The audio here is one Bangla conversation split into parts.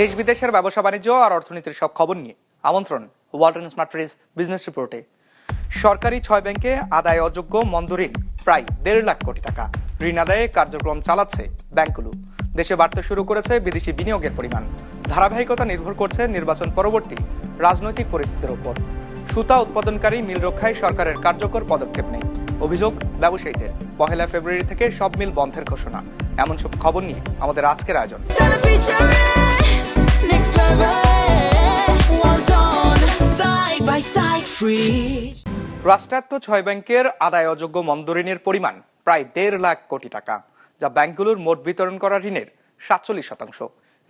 দেশ বিদেশের ব্যবসা বাণিজ্য আর অর্থনীতির সব খবর নিয়ে। আমন্ত্রণ ওয়ালটন স্মার্ট ফ্রিজ বিজনেস রিপোর্টে। সরকারি ছয় ব্যাংকে আদায় অযোগ্য মন্দ ঋণ, প্রায় দেড় লাখ কোটি টাকা। ঋণ আদায়ে কার্যক্রম চালাচ্ছে ব্যাংকগুলো। দেশে বাড়তে শুরু করেছে বিদেশি বিনিয়োগের পরিমাণ। ধারাবাহিকতা নির্ভর করছে নির্বাচন পরবর্তী রাজনৈতিক পরিস্থিতির উপর সুতা উৎপাদনকারী মিল রক্ষায় সরকারের কার্যকর পদক্ষেপ নেই। অভিযোগ ব্যবসায়ীদের। পহেলা ফেব্রুয়ারি থেকে সব মিল বন্ধের ঘোষণা। এমন সব খবর নিয়ে আমাদের আজকের আয়োজন। রাষ্ট্রায়ত্ত ছয় ব্যাংকের আদায় অযোগ্য মন্দ ঋণের পরিমাণ প্রায় দেড় লাখ কোটি টাকা, যা ব্যাংকগুলোর মোট বিতরণ করা ঋণের সাতচল্লিশ শতাংশ।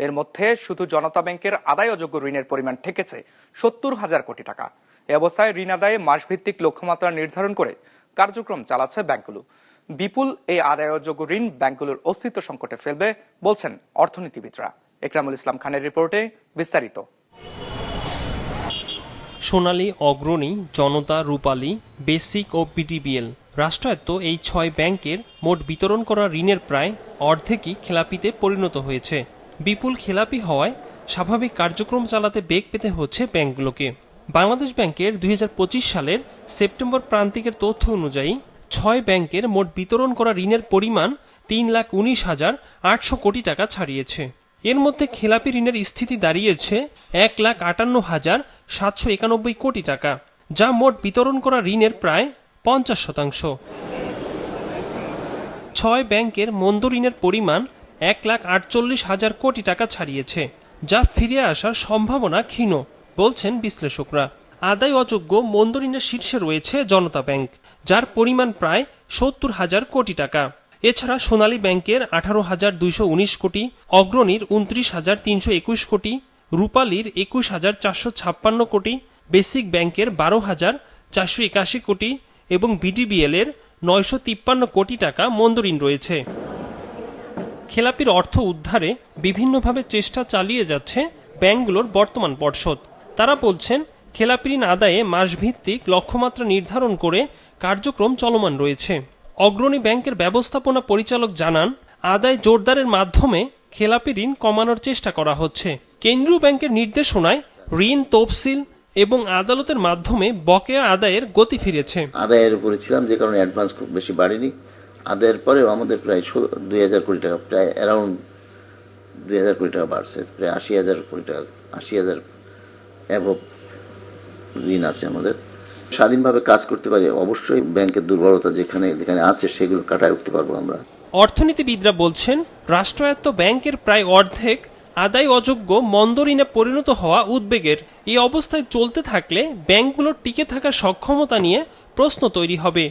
এর মধ্যে শুধু জনতা ব্যাংকের আদায় অযোগ্য ঋণের পরিমাণ ঠেকেছে সত্তর হাজার কোটি টাকা। এ অবস্থায় ঋণ আদায়ে মাসভিত্তিক লক্ষ্যমাত্রা নির্ধারণ করে কার্যক্রম চালাচ্ছে ব্যাংকগুলো। বিপুল এই আদায় অযোগ্য ঋণ ব্যাংকগুলোর অস্তিত্ব সংকটে ফেলবে বলছেন অর্থনীতিবিদরা। একরামুল ইসলাম খানের রিপোর্টে বিস্তারিত। সোনালী, অগ্রণী, জনতা, রূপালী, বেসিক ও বিডিবিএল রাষ্ট্রায়ত্ত এই ছয় ব্যাংকের মোট বিতরণ করা ঋণের প্রায় অর্ধেকই খেলাপিতে পরিণত হয়েছে। বিপুল খেলাপি হওয়ায় স্বাভাবিক কার্যক্রম চালাতে বেগ পেতে হচ্ছে ব্যাংকগুলোকে। বাংলাদেশ ব্যাংকের দুই হাজার পঁচিশ সালের সেপ্টেম্বর প্রান্তিকের তথ্য অনুযায়ী, ছয় ব্যাংকের মোট বিতরণ করা ঋণের পরিমাণ তিন লাখ উনিশ হাজার আটশো কোটি টাকা ছাড়িয়েছে। এর মধ্যে খেলাপি ঋণের স্থিতি দাঁড়িয়েছে এক লাখ আটান্ন হাজার সাতশো একানব্বই কোটি টাকা, যা মোট বিতরণ করা ঋণের প্রায় পঞ্চাশ শতাংশ। ছয় ব্যাংকের মন্দ ঋণের পরিমাণ এক লাখ আটচল্লিশ হাজার কোটি টাকা ছাড়িয়েছে, যা ফিরে আসার সম্ভাবনা ক্ষীণ, বলছেন বিশ্লেষকরা। আদায় অযোগ্য মন্দ ঋণের শীর্ষে রয়েছে জনতা ব্যাংক, যার পরিমাণ প্রায় সত্তর হাজার কোটি টাকা। এছাড়া সোনালী ব্যাংকের আঠারো হাজার দুইশো উনিশ কোটি, অগ্রণীর উনত্রিশ হাজার তিনশো একুশ কোটি, রূপালীর একুশ হাজার চারশো ছাপ্পান্ন কোটি, বেসিক ব্যাংকের বারো হাজার চারশো একাশি কোটি এবং বিডিবিএল এর নয়শো তিপ্পান্ন কোটি টাকা মন্দ ঋণ রয়েছে। খেলাপির অর্থ উদ্ধারে বিভিন্নভাবে চেষ্টা চালিয়ে যাচ্ছে ব্যাংকগুলোর বর্তমান পর্ষদ। তারা বলছেন খেলাপি ঋণ আদায়ে মাসভিত্তিক লক্ষ্যমাত্রা নির্ধারণ করে কার্যক্রম চলমান রয়েছে। অগ্রণী ব্যাংকের ব্যবস্থাপনা পরিচালক জানান, আদায় জোরদারের মাধ্যমে খেলাপি ঋণ কমানোর চেষ্টা করা হচ্ছে। কেন্দ্রীয় ব্যাংকের নির্দেশনায় ঋণ তফসিল এবং আদালতের মাধ্যমে বকেয়া আদায়ের গতি ফিরেছে। আদায়ের উপরে ছিলাম, যে কারণে অ্যাডভান্স খুব বেশি বাড়েনি। আদায়ের পরেও আমাদের প্রায় দুই হাজার কোটি টাকা, প্রায় অ্যারাউন্ড দুই হাজার কোটি টাকা বাড়ছে, প্রায় আশি হাজার কোটি টাকা, আশি হাজার অ্যাভব ঋণ আছে আমাদের। স্বাধীনভাবে কাজ করতে পারি অবশ্যই ব্যাংকের দুর্বলতা যেখানে যেখানে আছে সেগুলো কাটায় উঠতে পারব আমরা। অর্থনীতিবিদরা বলছেন রাষ্ট্রায়ত্ত ব্যাংকের প্রায় অর্ধেক আদায় অযোগ্য মন্দ ঋণে পরিণত হওয়া উদ্বেগের এই অবস্থায় চলতে থাকলে ব্যাংকগুলোর টিকে থাকার সক্ষমতা নিয়ে প্রশ্ন তৈরি হবে।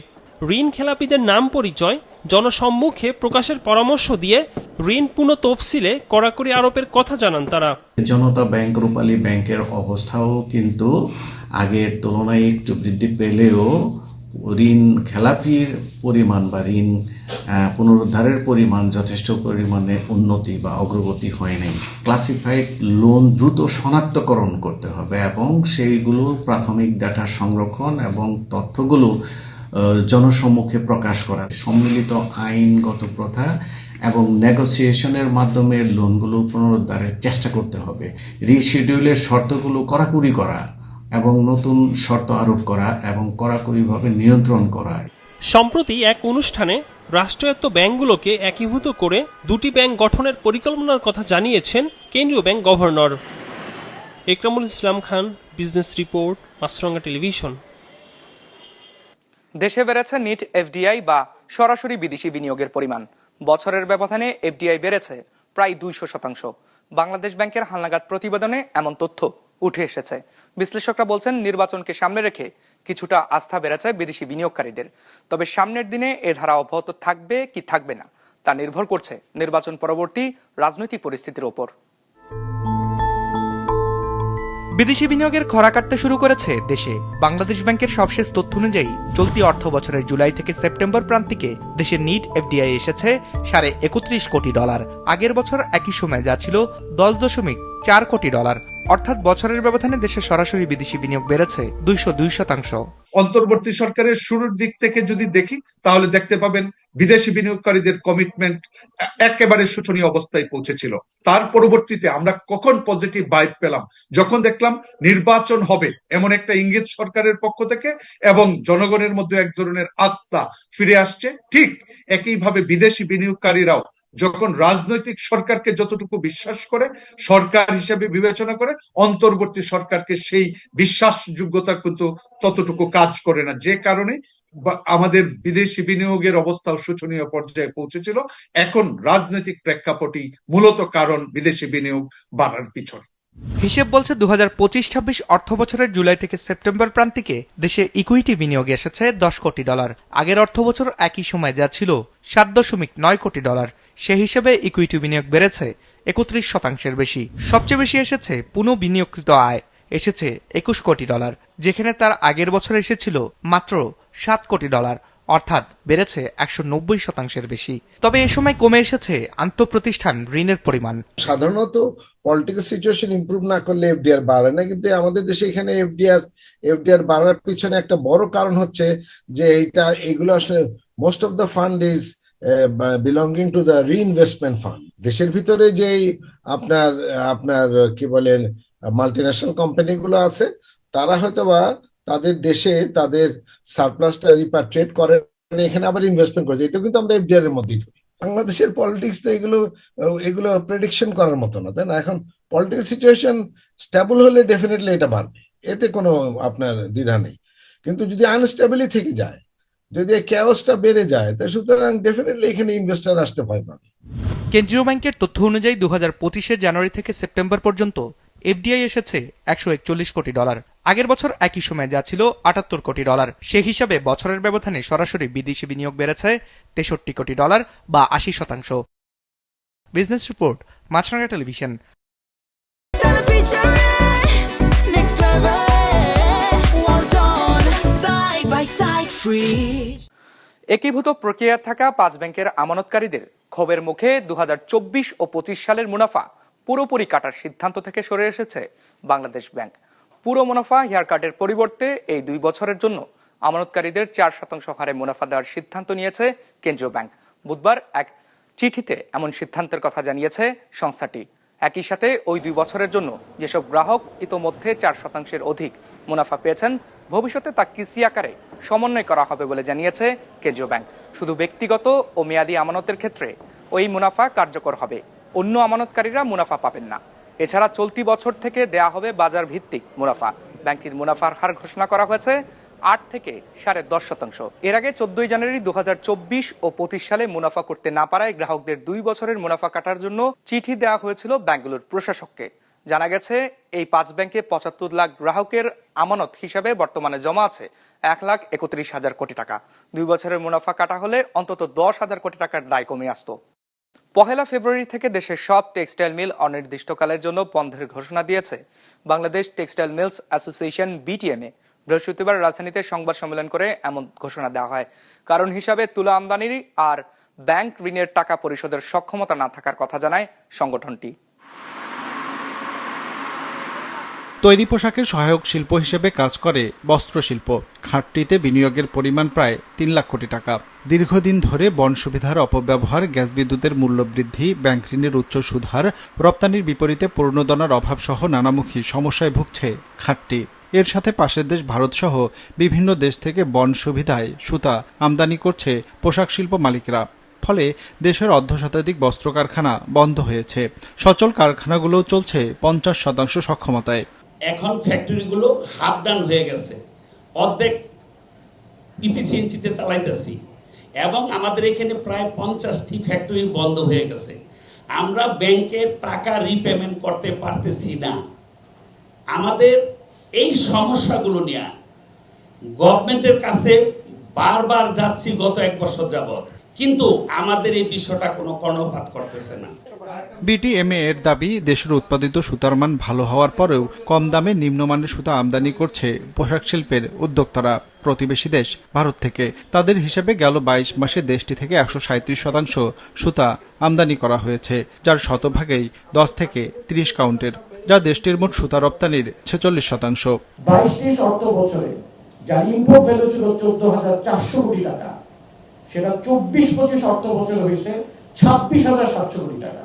ঋণ খেলাপিদের নাম পরিচয় জনসম্মুখে প্রকাশের পরামর্শ দিয়ে ঋণ পুনঃ তফসিলে কড়াকড়ি আরোপের কথা জানান তারা। জনতা ব্যাংক রূপালী ব্যাংকের অবস্থাও কিন্তু আগের তুলনায় একটু বৃদ্ধি পেলেও ঋণ খেলাপির পরিমাণ বা ঋণ পুনরুদ্ধারের পরিমাণ যথেষ্ট পরিমাণে উন্নতি বা অগ্রগতি হয় নাই। ক্লাসিফাইড লোন দ্রুত শনাক্তকরণ করতে হবে এবং সেইগুলো প্রাথমিক ডাটা সংরক্ষণ এবং তথ্যগুলো জনসম্মুখে প্রকাশ করা, সম্মিলিত আইনগত প্রথা এবং নেগোসিয়েশনের মাধ্যমে লোনগুলো পুনরুদ্ধারের চেষ্টা করতে হবে। রিশিডিউলের শর্তগুলো কড়াকড়ি করা এবং নতুন শর্ত আরোপ করা এবং কড়াকড়িভাবে নিয়ন্ত্রণ করা। সম্প্রতি এক অনুষ্ঠানে রাষ্ট্রায়ত্ত ব্যাংকগুলোকে একীভূত করে দুটি ব্যাংক গঠনের পরিকল্পনার কথা জানিয়েছেন কেন্দ্রীয় bank governor. Ekramul Islam Khan business report Maasranga television. দেশে বেড়েছে নিট এফডিআই বা সরাসরি বিদেশি বিনিয়োগের পরিমাণ। বছরের ব্যবধানে এফডিআই বেড়েছে প্রায় দুইশো শতাংশ। বাংলাদেশ ব্যাংকের হালনাগাদ প্রতিবেদনে এমন তথ্য। উঠে এসেছে। বিশ্লেষকরা বলছেন, নির্বাচনকে সামনে রেখে কিছুটা আস্থা বেড়েছে বিদেশি বিনিয়োগকারীদের। তবে সামনের দিনে এ ধারা অব্যাহত থাকবে কি থাকবে না, তা নির্ভর করছে নির্বাচন পরবর্তী রাজনৈতিক পরিস্থিতির ওপর। বিদেশি বিনিয়োগের খরা কাটতে শুরু করেছে দেশে। বাংলাদেশ ব্যাংকের সবশেষ তথ্য অনুযায়ী, চলতি অর্থ বছরের জুলাই থেকে সেপ্টেম্বর প্রান্তিকে দেশের নিট এফডিআই এসেছে সাড়ে একত্রিশ কোটি ডলার। আগের বছর একই সময় যা ছিল দশ দশমিক চার কোটি ডলার। অর্থাৎ বছরের ব্যবধানে দেশে সরাসরি বিদেশি বিনিয়োগ বেড়েছে দুইশো দুই শতাংশ। অন্তর্বর্তী সরকারের শুরুর দিক থেকে যদি দেখি, তাহলে দেখতে পাবেন বিদেশি বিনিয়োগকারীদের কমিটমেন্ট একেবারে শোচনীয় অবস্থায় পৌঁছেছিল। তার পরবর্তীতে আমরা কখন পজিটিভ ভাইব পেলাম? যখন দেখলাম নির্বাচন হবে, এমন একটা ইঙ্গিত সরকারের পক্ষ থেকে এবং জনগণের মধ্যে এক ধরনের আস্থা ফিরে আসছে। ঠিক একইভাবে বিদেশি বিনিয়োগকারীরাও যখন রাজনৈতিক সরকারকে যতটুকু বিশ্বাস করে, সরকার হিসেবে বিবেচনা করে, অন্তর্বর্তী সরকারকে সেই বিশ্বাসযোগ্যতা কিন্তু ততটুকু কাজ করে না। যে কারণে আমাদের বিদেশি বিনিয়োগের অবস্থাও শোচনীয় পর্যায়ে পৌঁছেছিল। এখন রাজনৈতিক প্রেক্ষাপটই মূলত কারণ বিদেশি বিনিয়োগ বাড়ার পিছনে। হিসেব বলছে দু হাজার পঁচিশ ছাব্বিশ অর্থ বছরের জুলাই থেকে সেপ্টেম্বর প্রান্তিকে দেশে ইকুইটি বিনিয়োগ এসেছে দশ কোটি ডলার। আগের অর্থ বছর একই সময় যা ছিল সাত দশমিক নয় কোটি ডলার। সে হিসেবে ইকুইটি বিনিয়োগ বেড়েছে একত্রিশ শতাংশের বেশি। সবচেয়ে বেশি এসেছে পুনঃ বিনিয়োগকৃত আয়, এসেছে একুশ কোটি ডলার, যেখানে তার আগের বছর এসেছিল মাত্র সাত কোটি ডলার, অর্থাৎ বেড়েছে একশো নব্বই শতাংশের বেশি। তবে এ সময় কমে এসেছে আন্তঃপ্রতিষ্ঠান ঋণের পরিমাণ। সাধারণত পলিটিক্যাল সিচুয়েশন ইমপ্রুভ না করলে এফডিআর বাড়ে না, কিন্তু আমাদের দেশে এখানে এফডিআর এফডিআর বাড়ার পিছনে একটা বড় কারণ হচ্ছে যে এইটা, এগুলো আসলে most of the fund is belonging to the reinvestment fund দেশের ভিতরে যেই আপনার আপনার, কি বলেন মাল্টিন্যাশনাল কোম্পানিগুলো আছে, তারা হয়তো বা তাদের দেশে তাদের সারপ্লাসটা রিপাট্রিয়েট করে এখানে আবার ইনভেস্টমেন্ট করে এটা কিন্তু আমরা এফডিআর এর মধ্যেই ধরি। বাংলাদেশের পলিটিক্স তো এগুলো এগুলো প্রেডিকশন করার মতো না, তাই না? এখন পলিটিক্যাল সিচুয়েশন স্টেবল হলে ডেফিনেটলি এটা বাড়বে। এতে কোনো আপনার দ্বিধা নেই। কিন্তু যদি আনস্টেবলি থেকে যায় যদি ক্যাওসটা বেড়ে যায় তা সুতরাং ডেফিনেটলি এখানে ইনভেস্টার আসতে ভয় পাবে। কেন্দ্রীয় ব্যাংকের তথ্য অনুযায়ী দু হাজার পঁচিশের জানুয়ারি থেকে সেপ্টেম্বর পর্যন্ত এফডিআই এসেছে একশো একচল্লিশ কোটি ডলার। আগের বছর একই সময় যা ছিল আটাত্তর কোটি ডলার। সে হিসাবে বছরের ব্যবধানে সরাসরি বিদেশি বিনিয়োগ বেড়েছে তেষট্টি কোটি ডলার বা আশি শতাংশ। Business report Maasranga television. একীভূত প্রক্রিয়া থাকা পাঁচ ব্যাংকের আমানতকারীদের ক্ষোভের মুখে দু হাজার চব্বিশ ও পঁচিশ সালের মুনাফা পুরোপুরি কাটার সিদ্ধান্ত থেকে সরে এসেছে বাংলাদেশ ব্যাংক। পুরো মুনাফা হেয়ার কার্ডের পরিবর্তে এই দুই বছরের জন্য আমানতকারীদের চার শতাংশ হারে মুনাফা দেওয়ার সিদ্ধান্ত নিয়েছে কেন্দ্রীয় ব্যাংক। বুধবার এক চিঠিতে এমন সিদ্ধান্তের কথা জানিয়েছে সংস্থাটি। একই সাথে ওই দুই বছরের জন্য যেসব গ্রাহক ইতোমধ্যে চার শতাংশের অধিক মুনাফা পেয়েছেন, ভবিষ্যতে তা কিসি আকারে সমন্বয় করা হবে বলে জানিয়েছে কেন্দ্রীয় ব্যাংক। শুধু ব্যক্তিগত ও মেয়াদি আমানতের ক্ষেত্রে ওই মুনাফা কার্যকর হবে। অন্য আমানতকারীরা মুনাফা পাবেন না। এছাড়া চলতি বছর থেকে দেয়া হবে বাজার ভিত্তিক মুনাফা। ব্যাংকটির মুনাফার হার ঘোষণা করা হয়েছে আট থেকে সাড়ে দশ শতাংশ। এর আগে চোদ্দই জানুয়ারি দুহাজার চব্বিশ ও পঁচিশ সালে মুনাফা করতে না পারায় গ্রাহকদের দুই বছরের মুনাফা কাটার জন্য চিঠি দেওয়া হয়েছিল ব্যাঙ্গালোর প্রশাসককে। জানা গেছে, এই পাঁচ ব্যাংকে পঁচাত্তর লাখ গ্রাহকের আমানত হিসাবে বর্তমানে জমা আছে এক লাখ একত্রিশ হাজার কোটি টাকা। দুই বছরের মুনাফা কাটা হলে অন্তত দশ হাজার কোটি টাকার দায় কমে আসতো। পহেলা ফেব্রুয়ারি থেকে দেশের সব টেক্সটাইল মিল অনির্দিষ্টকালের জন্য বন্ধের ঘোষণা দিয়েছে। Bangladesh textile mills association BTMA. বৃহস্পতিবার রাজধানীতে সংবাদ সম্মেলন করে এমন ঘোষণা দেওয়া হয়। কারণ হিসাবে তুলা আমদানি আর ব্যাংক ঋণের টাকা পরিশোধের সক্ষমতা না থাকার কথা জানায় সংগঠনটি। তৈরি পোশাকের সহায়ক শিল্প হিসেবে কাজ করে বস্ত্রশিল্প। খাটটিতে বিনিয়োগের পরিমাণ প্রায় তিন লাখ কোটি টাকা। দীর্ঘদিন ধরে বন সুবিধার অপব্যবহার, গ্যাস বিদ্যুতের মূল্য বৃদ্ধি, ব্যাংক ঋণের উচ্চ সুধার রপ্তানির বিপরীতে পূর্ণদনার অভাবসহ নানামুখী সমস্যায় ভুগছে খাতটি এর সাথে পাশের দেশ ভারতসহ বিভিন্ন দেশ থেকে বন সুবিধায় সুতা আমদানি করছে পোশাক শিল্প মালিকরা। ফলে দেশের অর্ধ শতাধিক বস্ত্র কারখানা বন্ধ হয়েছে। সচল কারখানাগুলো চলছে পঞ্চাশ শতাংশ সক্ষমতায়। এখন ফ্যাক্টরিগুলো হাফ ডান হয়ে গেছে। অর্ধেক ইফিসিয়েন্সিতে চালাইতেছি। এবং আমাদের এখানে প্রায় পঞ্চাশটি ফ্যাক্টরি বন্ধ হয়ে গেছে। আমরা ব্যাংকের টাকা রিপেমেন্ট করতে পারতেছি না। আমাদের এই সমস্যাগুলো নিয়ে গভর্নমেন্টের কাছে বারবার যাচ্ছি গত এক বছর যাবৎ। কিন্তু আমাদের এই বিষয়টা কোনো কর্ণপাত করতেছে না। বিটিএমএ এর দাবি, দেশের উৎপাদিত সুতার মান ভালো হওয়ার পরেও কম দামে নিম্নমানের সুতা আমদানি করছে পোশাক শিল্পের উদ্যোক্তারা। প্রতিবেশী দেশ ভারত থেকে, তাদের হিসেবে গেল বাইশ মাসে দেশটি থেকে একশো শতাংশ সুতা আমদানি করা হয়েছে, যার শতভাগেই দশ থেকে ত্রিশ কাউন্টের। যা দেশটির মোট সুতা রপ্তানির ছেচল্লিশ শতাংশ। বাইশ অর্থ বছরে যার ইম্পোর্ট ভ্যালু ছিল চোদ্দ হাজার চারশো কোটি টাকা। সেটা চব্বিশ পঁচিশ অর্থ বছর হয়েছে ছাব্বিশ হাজার সাতশো কোটি টাকা।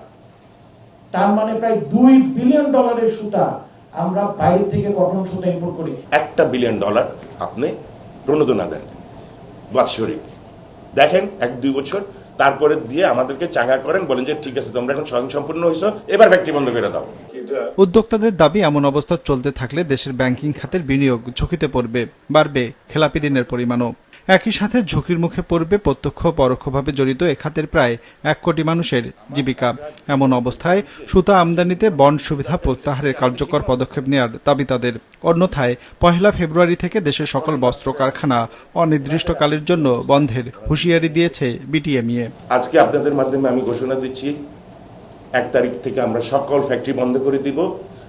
তার মানে প্রায় দুই বিলিয়ন ডলারের সুতা আমরা বাইরে থেকে কটন সুতা ইম্পোর্ট করি। একটা বিলিয়ন ডলার আপনি প্রণোদনা দেন বাৎসরিক। দেখেন এক দুই বছর তারপরে দিয়ে আমাদেরকে চাঙ্গা করেন বলেন যে ঠিক আছে তোমরা এখন স্বয়ংসম্পূর্ণ হয়েছ এবার ফ্যাক্টরি বন্ধ করে দাও। উদ্যোক্তাদের দাবি এমন অবস্থা চলতে থাকলে দেশের ব্যাংকিং খাতের বিনিয়োগ ঝুঁকিতে পড়বে বাড়বে খেলাপি ঋণের পরিমাণও। একই সাথে ঝুঁকির মুখে পড়বে, প্রত্যক্ষ, পরোক্ষভাবে জড়িত এ খাতের প্রায় এক কোটি মানুষের জীবিকা। এমন অবস্থায় সুতা আমদানিতে বন্ড সুবিধা প্রত্যাহারের কার্যকর পদক্ষেপ নেওয়ার দাবি তাদের। অন্যথায় পহেলা ফেব্রুয়ারি থেকে দেশের সকল বস্ত্র কারখানা অনির্দিষ্টকালের জন্য বন্ধের হুঁশিয়ারি দিয়েছে বিটিএমইএ। আজকে আপনাদের মাধ্যমে আমি ঘোষণা দিচ্ছি, এক তারিখ থেকে আমরা সকল ফ্যাক্টরি বন্ধ করে দিব,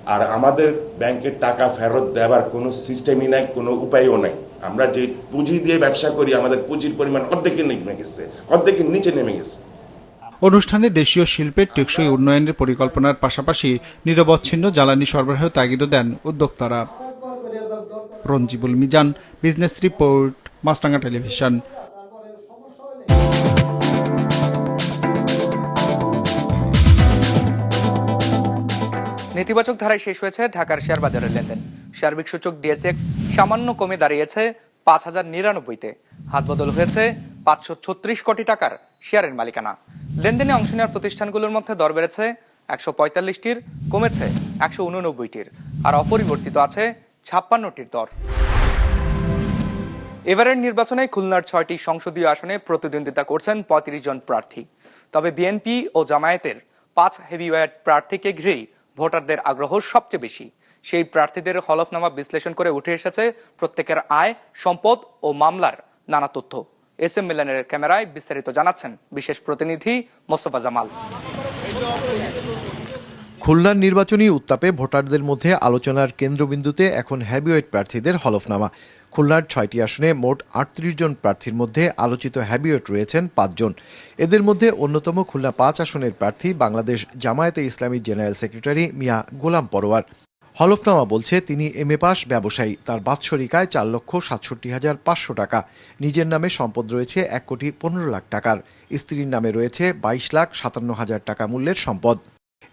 আর আমাদের ব্যাংকের টাকা ফেরত দেওয়ার কোনো সিস্টেমই নাই, কোনো উপায়ও নাই। আমরা যে পুঁজি দিয়ে ব্যবসা করি, আমাদের পুঁজির পরিমাণ অর্ধেকের নেমে গেছে, অর্ধেকের নিচে নেমে গেছে। অনুষ্ঠানে দেশীয় শিল্পের টেকসই উন্নয়নের পরিকল্পনার পাশাপাশি নিরবচ্ছিন্ন জ্বালানি সরবরাহের তাগিদ দেন উদ্যোক্তারা। Ranjibul Mizan, business report Maasranga television. নেতিবাচক ধারায় শেষ হয়েছে ঢাকার শেয়ার বাজারের লেনদেন। সার্বিক সূচক ডিএসএক্স সামান্য কমে দাঁড়িয়েছে পাঁচ হাজার নিরানব্বইতে। হাত বদল হয়েছে পাঁচশো ছত্রিশ কোটি টাকার শেয়ারের মালিকানা। লেনদেনে অংশ নেওয়ার প্রতিষ্ঠানগুলোর মধ্যে দর বেড়েছে একশো পঁয়তাল্লিশটির, কমেছে একশো উননব্বইটির, আর অপরিবর্তিত আছে ছাপ্পান্নটির দর। এবারের নির্বাচনে খুলনার ছয়টি সংসদীয় আসনে প্রতিদ্বন্দ্বিতা করছেন পঁয়ত্রিশ জন প্রার্থী। তবে বিএনপি ও জামায়াতের পাঁচ হেভিওয়েট প্রার্থীকে ঘিরেই ভোটারদের আগ্রহ সবচেয়ে বেশি। সেই প্রার্থীদের হলফনামা বিশ্লেষণ করে উঠে এসেছে প্রত্যেকের আয়, সম্পদ ও মামলার নানা তথ্য। এস এম মিলানের ক্যামেরায় বিস্তারিত জানাচ্ছেন বিশেষ প্রতিনিধি মোস্তফা জামাল। খুলনার নির্বাচনী উত্তাপে ভোটারদের মধ্যে আলোচনার কেন্দ্রবিন্দুতে এখন হ্যাভিওয়েট প্রার্থীদের হলফনামা। খুলনার ছয়টি আসনে মোট আটত্রিশ জন প্রার্থীর মধ্যে আলোচিত হ্যাভিওয়েট রয়েছেন পাঁচজন এদের মধ্যে অন্যতম খুলনা পাঁচ আসনের প্রার্থী বাংলাদেশ জামায়াতে ইসলামী জেনারেল সেক্রেটারি মিয়া গোলাম পরোয়ার। হলফনামা বলছে, তিনি এম এ পাস, ব্যবসায়ী। তার বাৎসরিক আয় চার লক্ষ সাতষট্টি হাজার পাঁচশো টাকা। নিজের নামে সম্পদ রয়েছে এক কোটি পনেরো লাখ টাকার। স্ত্রীর নামে রয়েছে বাইশ লাখ সাতান্ন হাজার টাকা মূল্যের সম্পদ।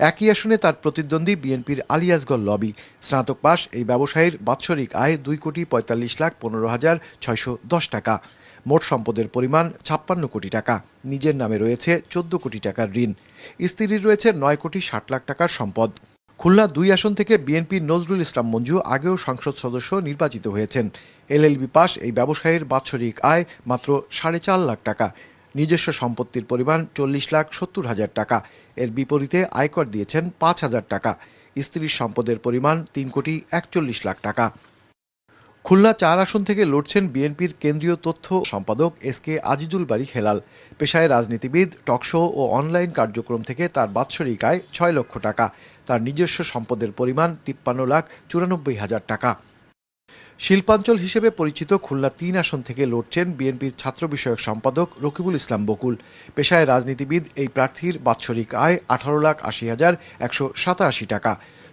একই আসনে তার প্রতিদ্বন্দ্বী বিএনপির আলিয়াসগল লবি। স্নাতক পাশ এই ব্যবসায়ীর বাৎসরিক আয় দুই কোটি পঁয়তাল্লিশ লাখ পনেরো হাজার ছয়শো দশ টাকা। মোট সম্পদের পরিমাণ ছাপ্পান্ন কোটি টাকা। নিজের নামে রয়েছে চোদ্দ কোটি টাকার ঋণ। স্ত্রীর রয়েছে নয় কোটি ষাট লাখ টাকার সম্পদ। খুলনা দুই আসন থেকে বিএনপির নজরুল ইসলাম মঞ্জু আগেও সংসদ সদস্য নির্বাচিত হয়েছেন। এলএলবি পাস এই ব্যবসায়ীর বাৎসরিক আয় মাত্র সাড়ে চার লাখ টাকা। নিজস্ব সম্পত্তির পরিমাণ চল্লিশ লাখ সত্তর হাজার টাকা। এর বিপরীতে আয়কর দিয়েছেন পাঁচ হাজার টাকা। স্ত্রীর সম্পদের পরিমাণ তিন কোটি একচল্লিশ লাখ টাকা। খুলনা চার আসন থেকে লড়ছেন বিএনপির কেন্দ্রীয় তথ্য সম্পাদক এস কে আজিজুল বাড়ি হেলাল। পেশায় রাজনীতিবিদ টকশো ও অনলাইন কার্যক্রম থেকে তার বাৎসরিক আয় ছয় লক্ষ টাকা। তার নিজস্ব সম্পদের পরিমাণ তিপ্পান্ন লাখ চুরানব্বই হাজার টাকা। শিল্পাঞ্চল হিসেবে পরিচিত খুলনা তিন আসন থেকে লড়ছেন বিএনপির ছাত্র বিষয়ক সম্পাদক রকিবুল ইসলাম বকুল। পেশায় রাজনীতিবিদ, এই প্রার্থীর বাৎসরিক আয় আঠারো লাখ আশি হাজার একশো সাতাশি টাকা।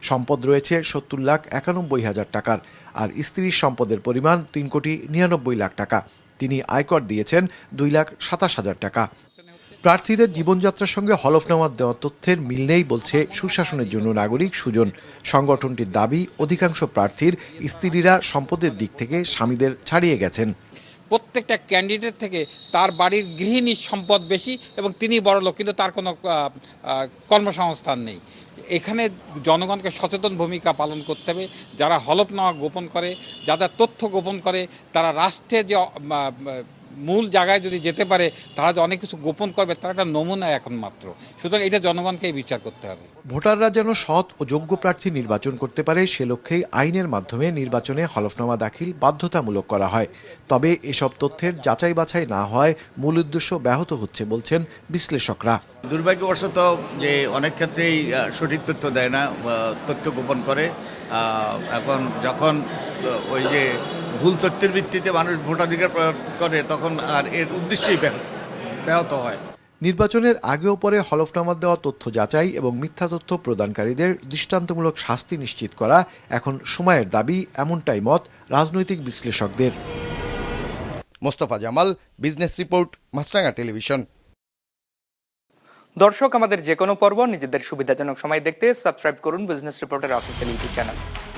সম্পদ রয়েছে সত্তর লাখ একানব্বই হাজার টাকার। আর স্ত্রীর সম্পদের পরিমাণ তিন কোটি নিরানব্বই লাখ টাকা। তিনি আয়কর দিয়েছেন দুই লাখ সাতাশ হাজার টাকা। প্রার্থীদের জীবনযাত্রার সঙ্গে হলফনামা দেওয়া তথ্যের মিল নেই বলছে সুশাসনের জন্য নাগরিক সুজন। সংগঠনটির দাবি, অধিকাংশ প্রার্থীর স্ত্রীরা সম্পদের দিক থেকে স্বামীদের ছাড়িয়ে গেছেন। প্রত্যেকটা ক্যান্ডিডেট থেকে তার বাড়ির গৃহিণীর সম্পদ বেশি এবং তিনি বড় লোক, কিন্তু তার কোনো কর্মসংস্থান নেই। এখানে জনগণকে সচেতন ভূমিকা পালন করতে হবে। যারা হলফনামা গোপন করে, যাদের তথ্য গোপন করে, তারা রাষ্ট্রে যে মূল জায়গায় যদি যেতে পারে তারা যে অনেক কিছু গোপন করবে তার একটা নমুনা এখন মাত্র। সুতরাং এটা জনগণকেই বিচার করতে হবে। ভোটাররা যেন সৎ ও যোগ্য প্রার্থী নির্বাচন করতে পারে সে লক্ষ্যেই আইনের মাধ্যমে নির্বাচনে হলফনামা দাখিল বাধ্যতামূলক করা হয়। তবে এসব তথ্যের যাচাই বাছাই না হয় মূল উদ্দেশ্য ব্যাহত হচ্ছে বলছেন বিশ্লেষকরা। দুর্ভাগ্যবশত যে অনেক ক্ষেত্রেই সঠিক তথ্য দেয় না তথ্য গোপন করে এখন যখন ওই যে ভুল তথ্যের ভিত্তিতে মানুষ ভোটাধিকার প্রয়োগ করে তখন আর এর উদ্দেশ্যই ব্যাহত হয়। নির্বাচনের আগেও পরে হলফনামা দেওয়া তথ্য যাচাই এবং মিথ্যা তথ্য প্রদানকারীদের দৃষ্টান্তমূলক শাস্তি নিশ্চিত করা এখন সময়ের দাবি এমনটাই মত রাজনৈতিক বিশ্লেষকদের। Mostafa Jamal business report Maasranga television. দর্শক আমাদের যে কোনো পর্ব নিজেদের সুবিধাজনক সময় দেখতে সাবস্ক্রাইব করুন বিজনেস রিপোর্টের অফিসিয়াল ইউটিউব চ্যানেল।